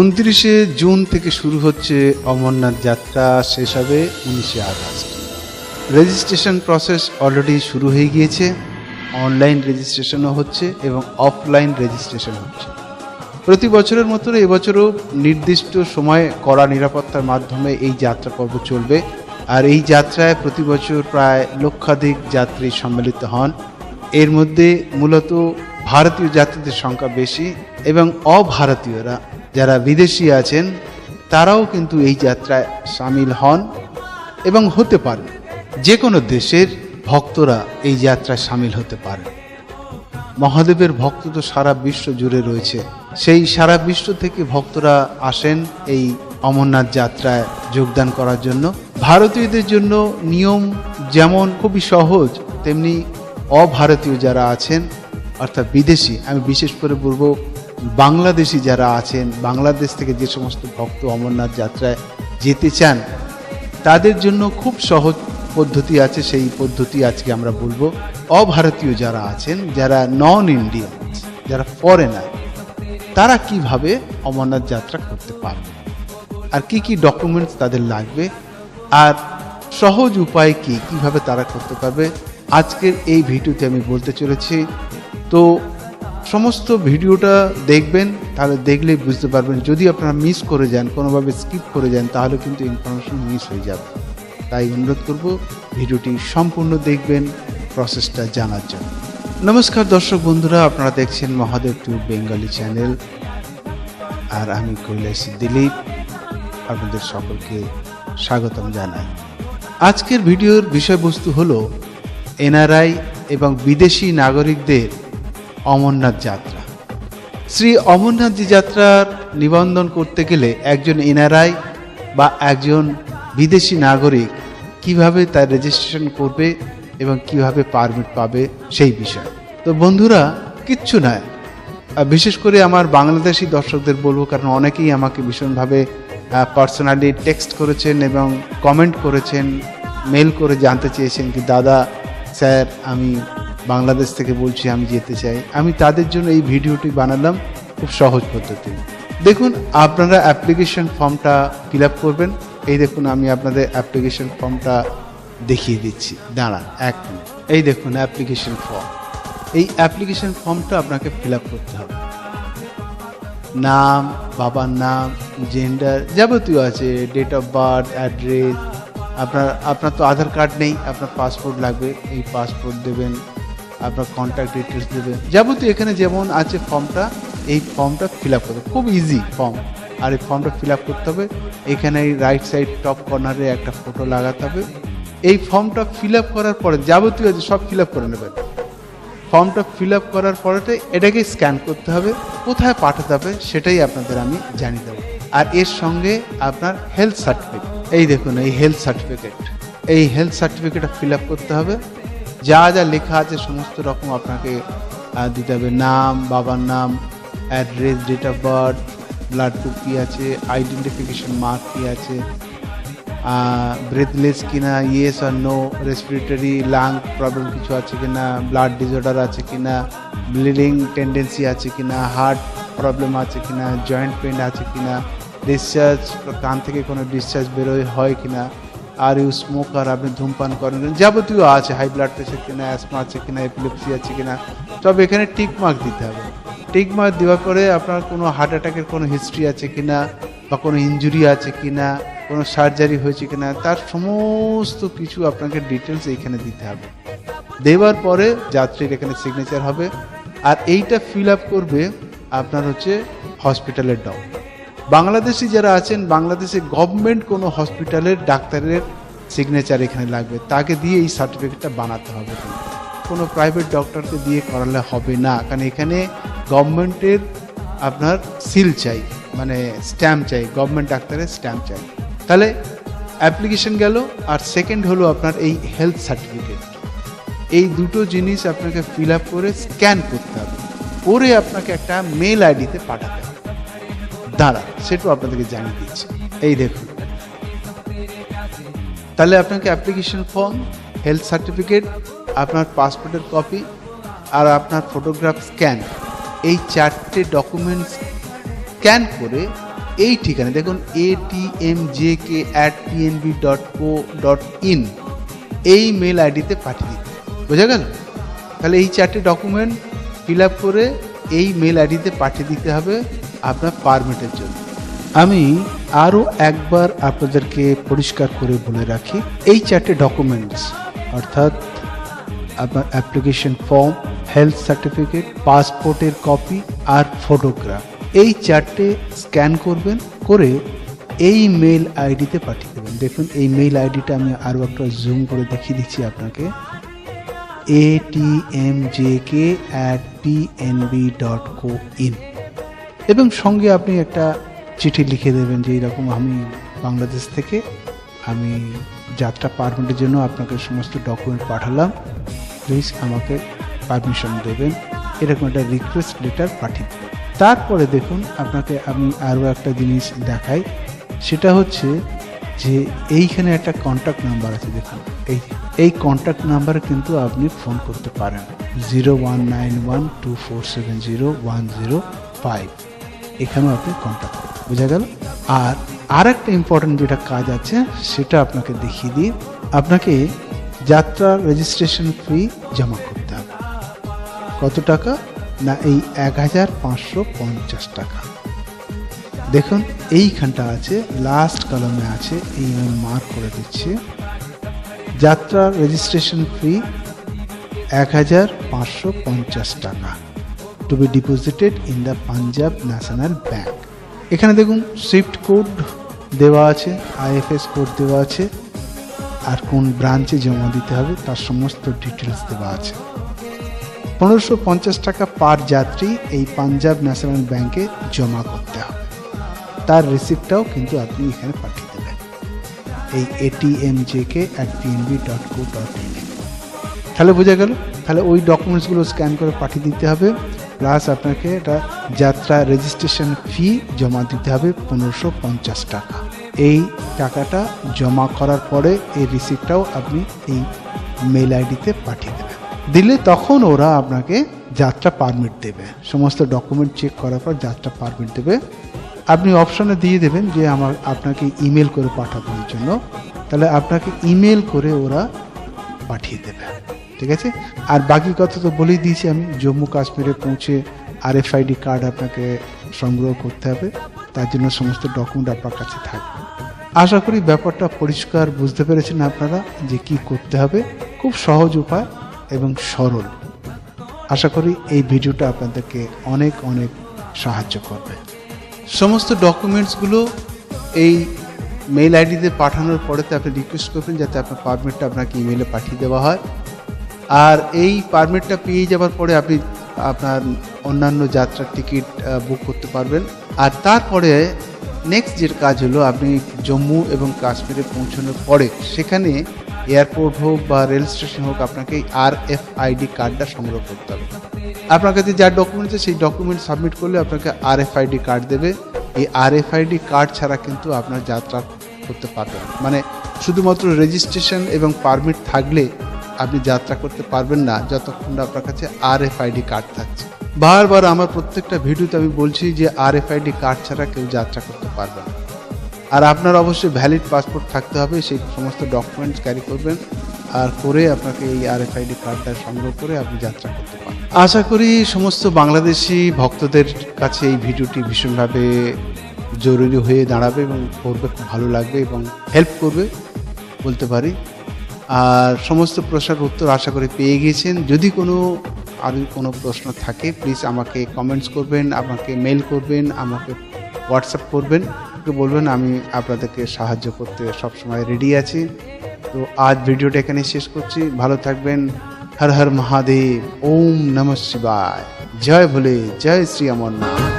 উনত্রিশে জুন থেকে শুরু হচ্ছে অমরনাথ যাত্রা, শেষ হবে উনিশে আগস্ট। রেজিস্ট্রেশন প্রসেস অলরেডি শুরু হয়ে গিয়েছে, অনলাইন রেজিস্ট্রেশনও হচ্ছে এবং অফলাইন রেজিস্ট্রেশন হচ্ছে। প্রতি বছরের মতো এবছরও নির্দিষ্ট সময়ে কড়া নিরাপত্তার মাধ্যমে এই যাত্রা পর্ব চলবে, আর এই যাত্রায় প্রতি বছর প্রায় লক্ষাধিক যাত্রী সম্মিলিত হন। এর মধ্যে মূলত ভারতীয় যাত্রীদের সংখ্যা বেশি এবং অভারতীয়রা যারা বিদেশি আছেন, তারাও কিন্তু এই যাত্রায় সামিল হন এবং হতে পারেন। যে কোনো দেশের ভক্তরা এই যাত্রায় সামিল হতে পারে মহাদেবের ভক্ত তো সারা বিশ্ব জুড়ে রয়েছে। সেই সারা বিশ্ব থেকে ভক্তরা আসেন এই অমরনাথ যাত্রায় যোগদান করার জন্য। ভারতীয়দের জন্য নিয়ম যেমন খুবই সহজ, তেমনি অভারতীয় যারা আছেন অর্থাৎ বিদেশি, আমি বিশেষ করে বলব বাংলাদেশি যারা আছেন, বাংলাদেশ থেকে যে সমস্ত ভক্ত অমরনাথ যাত্রায় যেতে চান, তাদের জন্য খুব সহজ পদ্ধতি আছে, সেই পদ্ধতি আজকে আমরা বলব। অভারতীয় যারা আছেন, যারা নন ইন্ডিয়ান যারা ফরেনার তারা কীভাবে অমরনাথ যাত্রা করতে পারবে? আর কি কি ডকুমেন্টস তাদের লাগবে? আর সহজ উপায় কি, কীভাবে তারা করতে পারবে? আজকের এই ভিডিওতে আমি বলতে চলেছি তো সমস্ত ভিডিওটা দেখবেন, তাহলে দেখলেই বুঝতে পারবেন, যদি আপনারা মিস করে যান, কোনোভাবে স্কিপ করে যান, তাহলে কিন্তু ইনফরমেশন মিস হয়ে যাবে। তাই অনুরোধ করব, ভিডিওটি সম্পূর্ণ দেখবেন প্রসেসটা জানার জন্য। নমস্কার দর্শক বন্ধুরা, আপনারা দেখছেন মহাদেব টু বেঙ্গলি চ্যানেল আর আমি কৈলাসী দিলীপ, আপনাদের সকলকে স্বাগতম জানাই। আজকের ভিডিওর বিষয়বস্তু হলো, এনআরআই এবং বিদেশি নাগরিকদের অমরনাথ যাত্রা। শ্রী অমরনাথজি যাত্রার নিবন্ধন করতে গেলে একজন এনআরআই বা একজন বিদেশি নাগরিক কীভাবে তার রেজিস্ট্রেশন করবে এবং কীভাবে পারমিট পাবে সেই বিষয়। তো বন্ধুরা, কিচ্ছু নয়। বিশেষ করে আমার বাংলাদেশি দর্শকদের বলব, কারণ অনেকেই আমাকে ভীষণভাবে পার্সোনালি টেক্সট করেছেন এবং কমেন্ট করেছেন মেল করে জানতে চেয়েছেন কি দাদা, স্যার, আমি বাংলাদেশ থেকে বলছি আমি যেতে চাই। আমি তাদের জন্য এই ভিডিওটি বানালাম খুব সহজ পদ্ধতি। দেখুন, আপনারা অ্যাপ্লিকেশন ফর্মটা ফিল আপ করবেন। এই দেখুন, আমি আপনাদের অ্যাপ্লিকেশন ফর্মটা দেখিয়ে দিচ্ছি। দাঁড়ান, এক মিনিট। এই দেখুন অ্যাপ্লিকেশন ফর্ম এই অ্যাপ্লিকেশন ফর্মটা আপনাকে ফিল আপ করতে হবে। নাম, বাবার নাম জেন্ডার যাবতীয় আছে ডেট অফ বার্থ অ্যাড্রেস আপনার আপনার তো আধার কার্ড নেই, আপনার পাসপোর্ট লাগবে, এই পাসপোর্ট দেবেন আপনার কন্ট্যাক্ট ডিটেলস দেবেন। যাবতীয় এখানে যেমন আছে ফর্মটা এই ফর্মটা ফিল আপ করতে খুব ইজি ফর্ম আর এই ফর্মটা ফিল আপ করতে হবে। এখানে এই রাইট সাইড টপ কর্নারে একটা ফটো লাগাতে হবে। এই ফর্মটা ফিল আপ করার পরে যাবতীয় আছে সব ফিল আপ করে নেবেন। ফর্মটা ফিল আপ করার পরেতে এটাকে স্ক্যান করতে হবে। কোথায় পাঠাতে হবে সেটাই আপনাদের আমি জানিয়ে দেবো। আর এর সঙ্গে আপনার হেলথ সার্টিফিকেট এই দেখুন, এই হেলথ সার্টিফিকেট এই হেলথ সার্টিফিকেটটা ফিল আপ করতে হবে। যা যা লেখা আছে, সমস্ত রকম আপনাকে দিতে হবে। নাম, বাবার নাম address date of birth blood group কী আছে আইডেন্টিফিকেশন মার্ক কী আছে ব্রেথলেস কিনা ইয়েস আর নো রেসপিরেটরি লাং প্রবলেম কিছু আছে কিনা ব্লাড ডিসঅর্ডার আছে কিনা ব্লিডিং টেন্ডেন্সি আছে কিনা হার্ট প্রবলেম আছে কিনা জয়েন্ট পেন আছে কিনা ডিসচার্জ কান থেকে কোনো ডিসচার্জ বেরোয় হয় কিনা আর ইউ স্মোকার আপনি ধূমপান করেন যাবতীয় আছে হাই ব্লাড প্রেশার কিনা অ্যাসমা আছে কিনা এপিলেপসি আছে কিনা সব এখানে টিকমার্ক দিতে হবে। টিকমার্ক দেওয়ার পরে আপনার কোনো হার্ট অ্যাটাকের কোনো হিস্ট্রি আছে কিনা, বা কোনো ইনজুরি আছে কিনা, কোনো সার্জারি হয়েছে কিনা, তার সমস্ত কিছু আপনাকে ডিটেলস এইখানে দিতে হবে। দেওয়ার পরে যাত্রীর এখানে সিগনেচার হবে। আর এইটা ফিল আপ করবে আপনার হচ্ছে হসপিটালের ডক্টর বাংলাদেশি যারা আছেন, বাংলাদেশে গভর্নমেন্ট কোনো হসপিটালের ডাক্তারের সিগনেচার এখানে লাগবে। তাকে দিয়ে এই সার্টিফিকেটটা বানাতে হবে। কোনো প্রাইভেট ডক্টরকে দিয়ে করালে হবে না, কারণ এখানে গভর্নমেন্টের আপনার সিল চাই মানে স্ট্যাম্প চাই গভর্নমেন্ট ডাক্তারের স্ট্যাম্প চাই। তাহলে অ্যাপ্লিকেশন গেল, আর সেকেন্ড হলো আপনার এই হেলথ সার্টিফিকেট এই দুটো জিনিস আপনাকে ফিল আপ করে স্ক্যান করতে হবে। করে আপনাকে একটা মেল আইডিতে পাঠাতে হবে। দাঁড়া সেটাও আপনাদেরকে জানিয়ে দিচ্ছি। এই দেখুন। তাহলে আপনাকে অ্যাপ্লিকেশন ফর্ম হেলথ সার্টিফিকেট আপনার পাসপোর্টের কপি আর আপনার ফটোগ্রাফ স্ক্যান এই চারটে ডকুমেন্টস স্ক্যান করে এই ঠিকানা, দেখুন A T M J K at PNB dot co dot in এই মেল আইডিতে পাঠিয়ে দিতে। বোঝা গেল? তাহলে এই চারটে ডকুমেন্ট ফিল আপ করে এই মেল আইডিতে পাঠিয়ে দিতে হবে। আপনার পারমিটের জন্য। আমি আরও একবার আপনাদেরকে পরিষ্কার করে বলে রাখি, এই চারটে ডকুমেন্টস অর্থাৎ আপনার অ্যাপ্লিকেশন ফর্ম হেলথ সার্টিফিকেট পাসপোর্টের কপি আর ফটোগ্রাফ এই চারটে স্ক্যান করবেন, করে এই মেল আইডিতে পাঠিয়ে দেবেন। দেখুন, এই মেল আইডিটা আমি আরও একটা জুম করে দেখিয়ে দিচ্ছি আপনাকে। A T M J K at PNB dot co in এবং সঙ্গে আপনি একটা চিঠি লিখে দেবেন যে এরকম আমি বাংলাদেশ থেকে আমি যাত্রা পারমিটের জন্য আপনাকে সমস্ত ডকুমেন্ট পাঠালাম। প্লিজ আমাকে পারমিশন দেবেন। এরকম একটা রিকোয়েস্ট লেটার পাঠিয়ে তারপরে দেখুন, আপনাকে আমি আরও একটা জিনিস দেখাই। সেটা হচ্ছে যে এইখানে একটা কন্ট্যাক্ট নাম্বার আছে, দেখুন। এই এই কন্ট্যাক্ট নাম্বারে কিন্তু আপনি ফোন করতে পারেন। Zero one nine one two four seven zero one zero five এখানেও আপনি কন্ট্যাক্ট করবেন বোঝা গেল? আর আর একটা ইম্পর্টেন্ট যেটা কাজ আছে, সেটা আপনাকে দেখিয়ে দিই। আপনাকে যাত্রা রেজিস্ট্রেশন ফি জমা করতে হবে। কত টাকা? না, এই এক হাজার পাঁচশো পঞ্চাশ টাকা। দেখুন, এইখানটা আছে লাস্ট কলমে আছে, এই আমি মার্ক করে দিচ্ছি। যাত্রা রেজিস্ট্রেশন ফি এক হাজার পাঁচশো পঞ্চাশ টাকা। To be deposited in the Punjab National Bank এখানে দেখুন সুইফট কোড দেওয়া আছে আইএফএস কোড দেওয়া আছে, আর কোন ব্রাঞ্চে জমা দিতে হবে, তার সমস্ত ডিটেলস দেওয়া আছে। পনেরোশো পঞ্চাশ টাকা পার যাত্রী এই পাঞ্জাব ন্যাশনাল ব্যাংকে জমা করতে হবে। তার রিসিপ্টটাও কিন্তু আপনি এখানে পাঠিয়ে দেবেন। এই ATM JK at PNB dot co dot in তাহলে বোঝা গেল, তাহলে ওই ডকুমেন্টসগুলো স্ক্যান করে পাঠিয়ে দিতে হবে। প্লাস আপনাকে এটা যাত্রা রেজিস্ট্রেশন ফি জমা দিতে হবে পনেরোশো পঞ্চাশ টাকা। এই টাকাটা জমা করার পরে এই রিসিপ্টটাও আপনি এই মেল আইডিতে পাঠিয়ে দেবেন। দিলে তখন ওরা আপনাকে যাত্রা পারমিট দেবে। সমস্ত ডকুমেন্ট চেক করার পর যাত্রা পারমিট দেবে। আপনি অপশনে দিয়ে দেবেন যে আমার আপনাকে ইমেল করে পাঠানোর জন্য। তাহলে আপনাকে ইমেল করে ওরা পাঠিয়ে দেবে। ঠিক আছে? আর বাকি কথা তো বলেই দিয়েছি আমি, জম্মু কাশ্মীরে পৌঁছে আর আরএফআইডি কার্ড আপনাকে সংগ্রহ করতে হবে। তার জন্য সমস্ত ডকুমেন্ট আপনার কাছে থাকবে। আশা করি ব্যাপারটা পরিষ্কার বুঝতে পেরেছেন আপনারা যে কি করতে হবে। খুব সহজ উপায় এবং সরল। আশা করি এই ভিডিওটা আপনাদেরকে অনেক অনেক সাহায্য করবে। সমস্ত ডকুমেন্টসগুলো এই মেল আইডিতে পাঠানোর পরেতে আপনি রিকোয়েস্ট করবেন যাতে আপনার পারমিটটা আপনাকে ইমেলে পাঠিয়ে দেওয়া হয়। আর এই পারমিটটা পেয়ে যাওয়ার পরে আপনি আপনার অন্যান্য যাত্রার টিকিট বুক করতে পারবেন। আর তারপরে নেক্সট যে কাজ হলো, আপনি জম্মু এবং কাশ্মীরে পৌঁছানোর পরে সেখানে এয়ারপোর্ট হোক বা রেল স্টেশন হোক, আপনাকে আর এফ আইডি কার্ডটা সংগ্রহ করতে হবে। আপনার কাছে যা ডকুমেন্ট আছে, সেই ডকুমেন্ট সাবমিট করলে আপনাকে আর এফ আইডি কার্ড দেবে। এই আর এফ আইডি কার্ড ছাড়া কিন্তু আপনার যাত্রা করতে পারবেন মানে শুধুমাত্র রেজিস্ট্রেশন এবং পারমিট থাকলে আপনি যাত্রা করতে পারবেন না যতক্ষণ আপনার কাছে আর এফ আইডি কার্ড থাকছে। বারবার আমার প্রত্যেকটা ভিডিওতে আমি বলছি যে আর এফ আইডি কার্ড ছাড়া কেউ যাত্রা করতে পারবে না। আর আপনার অবশ্যই ভ্যালিড পাসপোর্ট থাকতে হবে, সেই সমস্ত ডকুমেন্টস ক্যারি করবেন। আর করে আপনাকে এই আর এফ আরএফআইডি কার্ডটা সংগ্রহ করে আপনি যাত্রা করতে পারেন। আশা করি সমস্ত বাংলাদেশি ভক্তদের কাছে এই ভিডিওটি ভীষণভাবে জরুরি হয়ে দাঁড়াবে এবং করবে খুব ভালো লাগবে এবং হেল্প করবে, বলতে পারি। আর সমস্ত প্রশ্নের উত্তর আশা করি পেয়ে গিয়েছেন। যদি কোনো আর কোনো প্রশ্ন থাকে প্লিজ আমাকে কমেন্টস করবেন, আমাকে মেল করবেন, আমাকে হোয়াটসঅ্যাপ করবেন। বলবেন, আমি আপনাদেরকে সাহায্য করতে সবসময় রেডি আছি। তো আজ ভিডিওটা এখানে শেষ করছি। ভালো থাকবেন। হর হর মহাদেব। ওম নম শিবায়। জয় ভোলে। জয় শ্রী অমরনাথ।